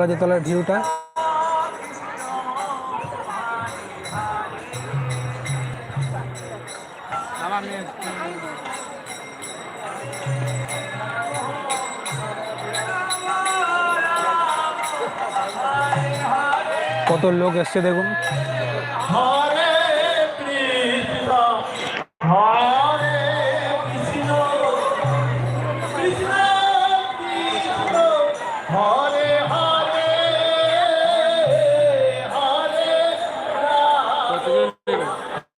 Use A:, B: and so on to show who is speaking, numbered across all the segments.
A: রাজা তলার ভিউটা। কত লোক এসছে দেখুন।
B: হরে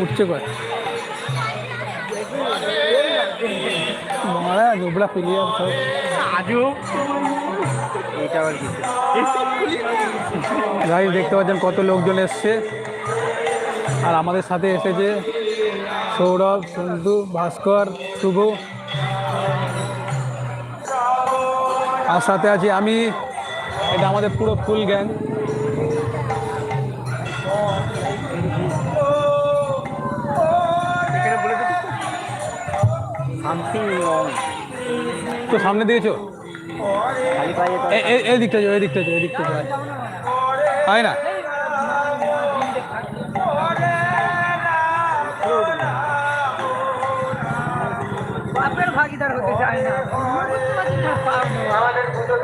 A: উঠছে কয়? সব।
C: কিছু
A: গাড়ি দেখতে পাচ্ছেন কত লোকজন এসছে। আর আমাদের সাথে এসেছে সৌরভ সন্তু ভাস্কর শুভ। আর সাথে আছি আমি। এটা আমাদের পুরো ফুল গ্যাং
C: সামথিং
A: তো সামনে দিয়েছ?
C: খালি পায়ে তো
A: এ- এ- এই দিকটা যাও এই দিকটা যাও এই দিকটা যাও। হয় না?
D: বাপের ভাগিদার হতে চায় না।
B: আমাদের পুজো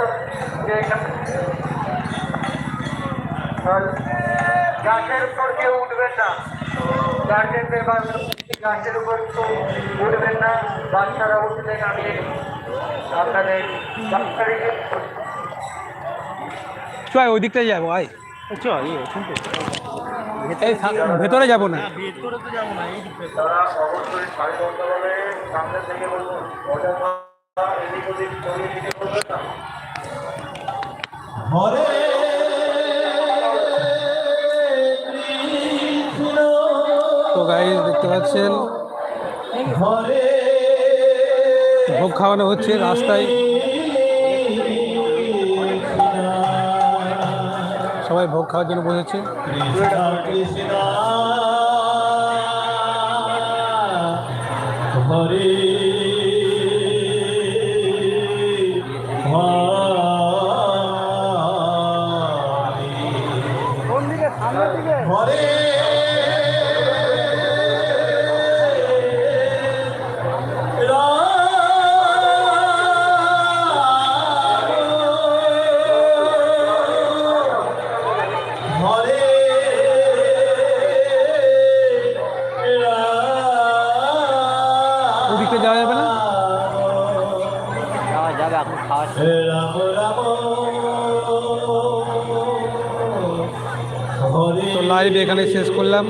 B: গাছের উপর কেউ উঠবেন না। বা গাছের উপর কেউ বাচ্চারা উঠবেন আমি আপনাদের
A: চয় ওই দিকটা যাব আয়। ভেতরে যাব না।
B: তারা অবশ্যই সাড়ে দশটা বেলা সামনে থেকে বলুন এদিক ওদিক ছড়িয়ে দিতে বলবেন না। হরে
A: তো দেখতে পাচ্ছেন?
B: হরে
A: ভোগ খাওয়ানো হচ্ছে রাস্তায়। সবাই ভোগ খাওয়ার জন্য বসেছে। ওই যাওয়া যাবে না?
C: যাওয়া যাবে এখন খাওয়া
A: তো লাইভ এখানে শেষ করলাম।